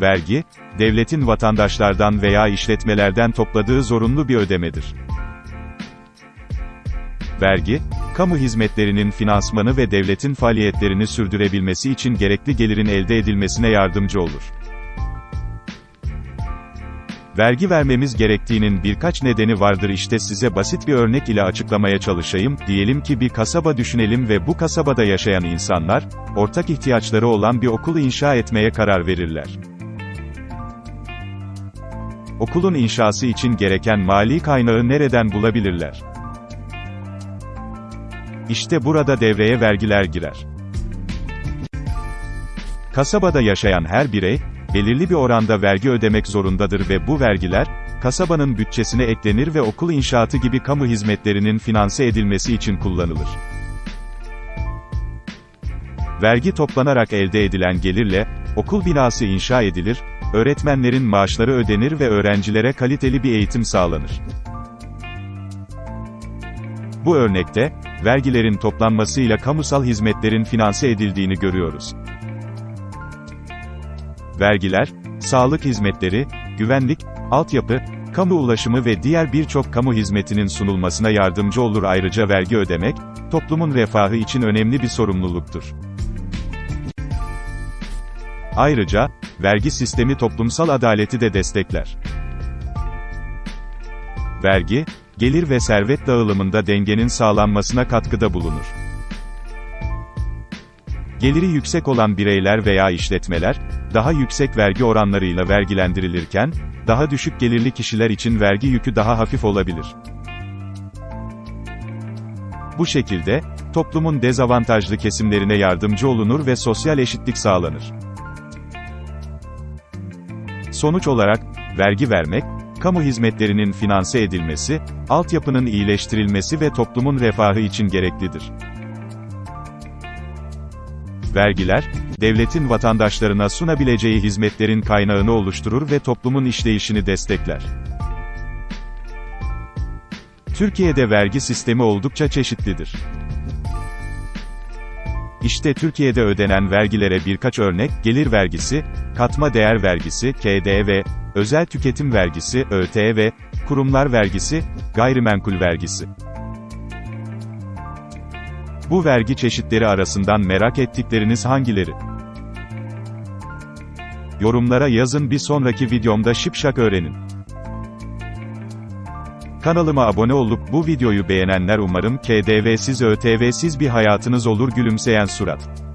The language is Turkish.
Vergi, devletin vatandaşlardan veya işletmelerden topladığı zorunlu bir ödemedir. Vergi, kamu hizmetlerinin finansmanı ve devletin faaliyetlerini sürdürebilmesi için gerekli gelirin elde edilmesine yardımcı olur. Vergi vermemiz gerektiğinin birkaç nedeni vardır işte size basit bir örnek ile açıklamaya çalışayım, diyelim ki bir kasaba düşünelim ve bu kasabada yaşayan insanlar, ortak ihtiyaçları olan bir okul inşa etmeye karar verirler. Okulun inşası için gereken mali kaynağı nereden bulabilirler? İşte burada devreye vergiler girer. Kasabada yaşayan her birey, belirli bir oranda vergi ödemek zorundadır ve bu vergiler, kasabanın bütçesine eklenir ve okul inşaatı gibi kamu hizmetlerinin finanse edilmesi için kullanılır. Vergi toplanarak elde edilen gelirle, okul binası inşa edilir, öğretmenlerin maaşları ödenir ve öğrencilere kaliteli bir eğitim sağlanır. Bu örnekte, vergilerin toplanmasıyla kamusal hizmetlerin finanse edildiğini görüyoruz. Vergiler, sağlık hizmetleri, güvenlik, altyapı, kamu ulaşımı ve diğer birçok kamu hizmetinin sunulmasına yardımcı olur ayrıca vergi ödemek, toplumun refahı için önemli bir sorumluluktur. Ayrıca, vergi sistemi toplumsal adaleti de destekler. Vergi, gelir ve servet dağılımında dengenin sağlanmasına katkıda bulunur. Geliri yüksek olan bireyler veya işletmeler, daha yüksek vergi oranlarıyla vergilendirilirken, daha düşük gelirli kişiler için vergi yükü daha hafif olabilir. Bu şekilde, toplumun dezavantajlı kesimlerine yardımcı olunur ve sosyal eşitlik sağlanır. Sonuç olarak, vergi vermek, kamu hizmetlerinin finanse edilmesi, altyapının iyileştirilmesi ve toplumun refahı için gereklidir. Vergiler, devletin vatandaşlarına sunabileceği hizmetlerin kaynağını oluşturur ve toplumun işleyişini destekler. Türkiye'de vergi sistemi oldukça çeşitlidir. İşte Türkiye'de ödenen vergilere birkaç örnek, gelir vergisi, katma değer vergisi, KDV, özel tüketim vergisi, ÖTV, kurumlar vergisi, gayrimenkul vergisi. Bu vergi çeşitleri arasından merak ettikleriniz hangileri? Yorumlara yazın bir sonraki videomda şipşak öğrenin. Kanalıma abone olup bu videoyu beğenenler umarım KDV'siz ÖTV'siz bir hayatınız olur gülümseyen surat.